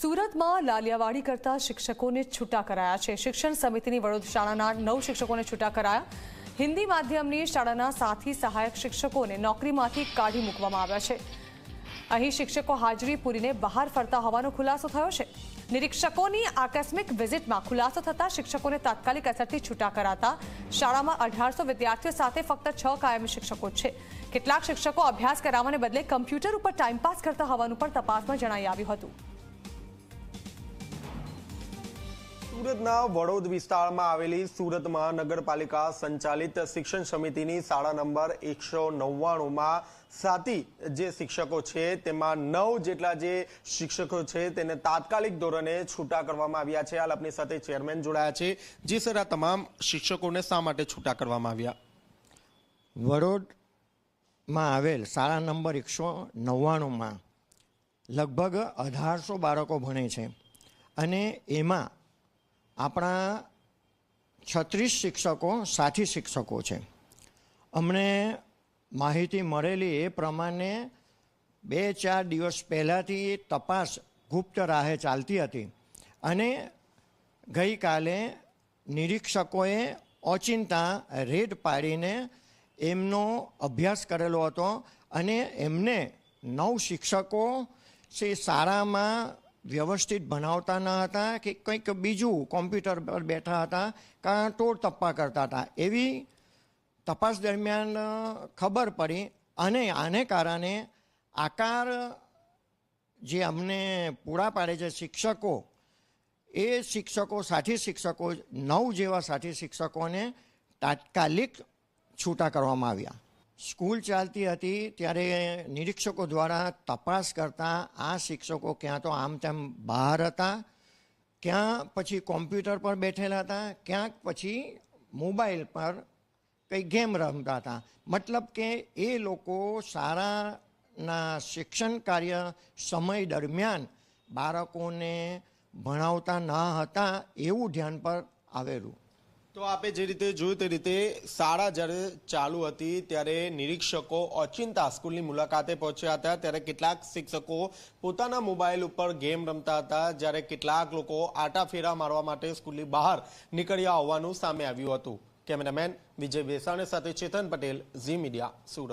સુરતમાં લાલિયાવાડી કરતા શિક્ષકોને છૂટા કરાયા છે. શિક્ષણ સમિતિની વડોદ શાળાના નવ શિક્ષકોને છૂટા કરાયા. હિન્દી માધ્યમની શાળાના સાથી સહાયક શિક્ષકોને નોકરીમાંથી કાઢી મૂકવામાં આવ્યા છે. અહીં શિક્ષકો હાજરી પૂરીને બહાર ફરતા હોવાનો ખુલાસો થયો છે. નિરીક્ષકોની આકસ્મિક વિઝિટમાં ખુલાસો થતા શિક્ષકોને તાત્કાલિક અસરથી છૂટા કરાતા શાળામાં અઢારસો વિદ્યાર્થીઓ સાથે ફક્ત છ કાયમી શિક્ષકો છે. કેટલાક શિક્ષકો અભ્યાસ કરાવવાને બદલે કમ્પ્યુટર ઉપર ટાઈમપાસ કરતા હોવાનું પણ તપાસમાં જણાઈ આવ્યું હતું. સુરતના વડોદ વિસ્તારમાં આવેલી સુરત મહાનગરપાલિકા સંચાલિત શિક્ષણ સમિતિની શાળા નંબર એકસો નવ્વાણુંમાં સાતી જે શિક્ષકો છે, તેમાં નવ જેટલા જે શિક્ષકો છે, તેને તાત્કાલિક ધોરણે છૂટા કરવામાં આવ્યા છે. હાલ આપની સાથે ચેરમેન જોડાયા છે. જી સર, આ તમામ શિક્ષકોને શા માટે છૂટા કરવામાં આવ્યા? વડોદમાં આવેલ શાળા નંબર એકસો નવ્વાણુંમાં લગભગ અઢારસો બાળકો ભણે છે અને એમાં આપણા છત્રીસ શિક્ષકો સાથી શિક્ષકો છે. અમને માહિતી મળેલી એ પ્રમાણે બે ચાર દિવસ પહેલાંથી તપાસ ગુપ્ત રાહે ચાલતી હતી અને ગઈકાલે નિરીક્ષકોએ ઓચિંતા રેડ પાડીને એમનો અભ્યાસ કરેલો હતો અને એમને નવ શિક્ષકો છે, શાળામાં વ્યવસ્થિત ભણાવતા ન હતા કે કંઈક બીજું કોમ્પ્યુટર પર બેઠા હતા કાં તોડ તપ્પા કરતા હતા. એવી તપાસ દરમિયાન ખબર પડી અને આને કારણે આકાર જે અમને પૂરા પાડે છે શિક્ષકો, એ શિક્ષકો, સાથી શિક્ષકો, નવ જેવા સાથી શિક્ષકોને તાત્કાલિક છૂટા કરવામાં આવ્યા. સ્કૂલ ચાલતી હતી ત્યારે નિરીક્ષકો દ્વારા તપાસ કરતા આ શિક્ષકો ક્યાં તો આમ તેમ બહાર હતા, ક્યાં પછી કોમ્પ્યુટર પર બેઠેલા હતા, ક્યાંક પછી મોબાઈલ પર કંઈ ગેમ રમતા હતા. મતલબ કે એ લોકો શાળાના શિક્ષણ કાર્ય સમય દરમિયાન બાળકોને ભણાવતા ન હતા એવું ધ્યાન પર આવેલું. તો આપે જે રીતે જોયું તે રીતે શાળા જ્યારે ચાલુ હતી ત્યારે નિરીક્ષકો ઓચિંતા સ્કૂલની મુલાકાતે પહોંચ્યા હતા. ત્યારે કેટલાક શિક્ષકો પોતાના મોબાઈલ ઉપર ગેમ રમતા હતા. જ્યારે કેટલાક લોકો આટાફેરા મારવા માટે સ્કૂલની બહાર નીકળ્યા હોવાનું સામે આવ્યું હતું. કેમેરામેન વિજય બેસાણે સાથે ચેતન પટેલ ઝી મીડિયા સુરત.